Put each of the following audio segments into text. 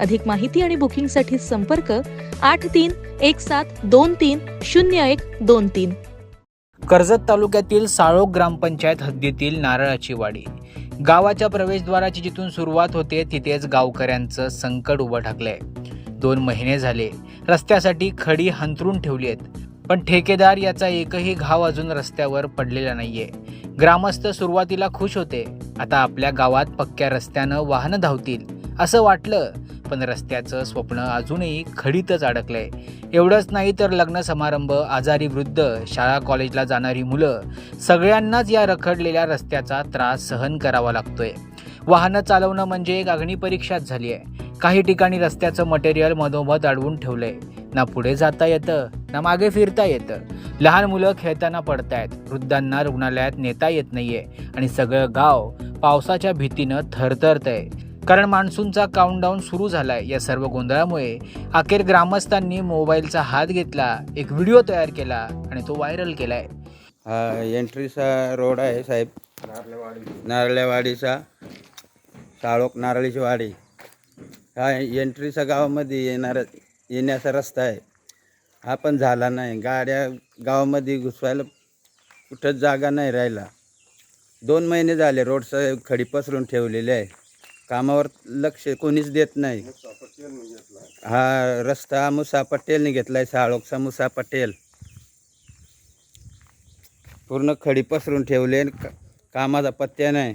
अधिक माहिती आणि बुकिंगसाठी संपर्क आठ तीन एक सात दोन तीन शून्य एक दोन तीन. कर्जत तालुक्यातील साळोग ग्रामपंचायत हद्दीतील नारळाची वाडी. गावाच्या प्रवेशद्वाराची जिथून सुरुवात होते तिथेच गावकऱ्यांचं संकट उभं ठाकलंय दोन महिने झाले रस्त्यासाठी खडी हंतरून ठेवली आहेत पण ठेकेदार याचा एकही घाव अजून रस्त्यावर पडलेला नाहीये. ग्रामस्थ सुरुवातीला खुश होते आता आपल्या गावात पक्क्या रस्त्यानं वाहनं धावतील असं वाटलं पण रस्त्याचं स्वप्न अजूनही खडीतच अडकलंय. एवढंच नाही तर लग्न समारंभ आजारी वृद्ध शाळा कॉलेजला जाणारी मुलं सगळ्यांनाच या रखडलेल्या रस्त्याचा त्रास सहन करावा लागतोय. वाहनं चालवणं म्हणजे एक अग्निपरीक्षाच झाली आहे काही ठिकाणी रस्त्याचं मटेरियल मधोमध अडवून ठेवलंय. ना पुढे जाता येतं ना मागे फिरता येतं. लहान मुलं खेळताना पडतायत. वृद्धांना रुग्णालयात नेता येत नाहीये. आणि सगळं गाव पावसाच्या भीतीनं थरथरतंय. कारण मान्सूनचा काउंटडाऊन सुरू झालाय या सर्व गोंधळामुळे. अखेर ग्रामस्थांनी मोबाईलचा हात घेतला एक व्हिडिओ तयार केला आणि तो व्हायरल केलाय. हा एंट्रीचा रोड आहे साहेब. नारळेवाडीचा साळोक नारळीची वाडी हा एंट्रीचा गावामध्ये येणार येण्याचा रस्ता आहे. हा पण झाला नाही. गाड्या गावामध्ये घुसवायला कुठंच जागा नाही राहिला. दोन महिने झाले रोडचं खडी पसरून ठेवलेली आहे. कामावर लक्ष कोणीच देत नाही. हा रस्ता मुसा पटेलने घेतला आहे साळोकचा मुसा पटेल. पूर्ण खडी पसरून ठेवले आणि कामाचा पत्त्या नाही.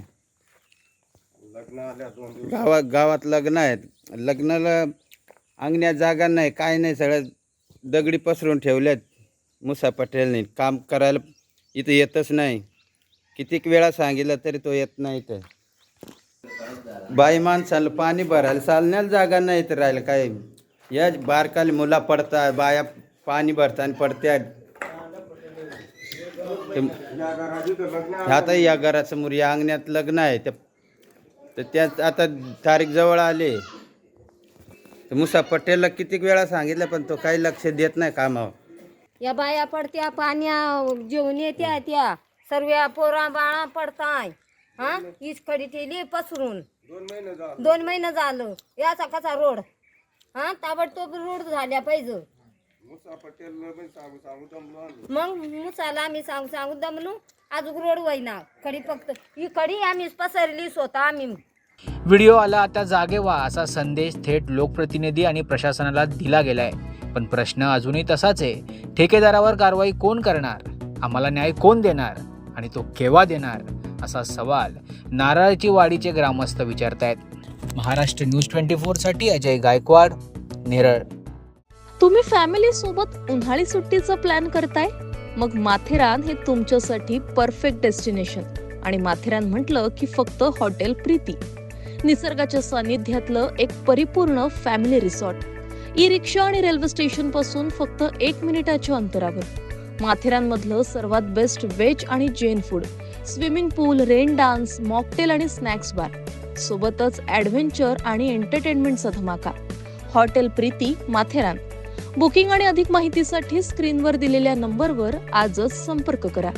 गावात गावात लग्न आहेत. लग्नाला अंगण्या जागा नाही काय नाही सगळ्या दगडी पसरून ठेवल्यात मुसा पटेलने. काम करायला इथं येतच नाही. कितीक वेळा सांगितलं तरी तो येत नाही तर बाई माणसाला पाणी भरायला चालण्याला जागा नाही तर राहिलं काय या बारकाली मुला पडतात बाया पाणी भरताना पडत्या. आता या घरासमोर या अंगण्यात लग्न आहे. तर त्यात आता तारीख जवळ आले. तर मुसा पटेलला कितीक वेळा सांगितलं पण तो काही लक्ष देत नाही कामावर. या बाया पडत्या पाण्या जेवण येत्या त्या. सर्व पोरा बाळा पडताय. हा? हीच खडी ठेली पसरून. दोन महिने झालं. याचा कसा रोड? हा? ताबडतोब रोड झाल्या पाहिजे. मग मुसाला आम्ही सांगू सांगू दमनू अजून रोड होईना. खडी फक्त ही खडी आम्ही पसरली स्वतः आम्ही. व्हिडिओ आला आता जागे व्हा असा संदेश थेट लोकप्रतिनिधी आणि प्रशासनाला दिला गेलाय. पण प्रश्न अजूनही तसाच आहे. ठेकेदारावर कारवाई कोण करणार? आम्हाला न्याय कोण देणार? आणि तो केव्हा देणार? असा सवाल नारळची वाडीचे ग्रामस्थ विचारतायत. महाराष्ट्र न्यूज ट्वेंटी फोरसाठी अजय गायकवाड नेरळ. तुम्ही फॅमिली सोबत उन्हाळी सुट्टीचा प्लॅन करताय? मग माथेरान हे तुमच्यासाठी परफेक्ट डेस्टिनेशन आणि माथेरान म्हटलं की फक्त हॉटेल प्रीती. निसर्गाच्या सानिध्यातलं एक परिपूर्ण फॅमिली रिसॉर्ट ई रिक्षा आणि रेल्वे स्टेशनपासून फक्त एक मिनिटाच्या अंतरावर. माथेरानमधलं सर्वात बेस्ट व्हेज आणि Jain food swimming pool rain dance mocktail आणि स्नॅक्स बार. सोबतच ॲडव्हेंचर आणि एंटरटेनमेंटचा धमाका. हॉटेल प्रीती माथेरान. बुकिंग आणि अधिक माहितीसाठी स्क्रीनवर दिलेल्या नंबरवर आजच संपर्क करा.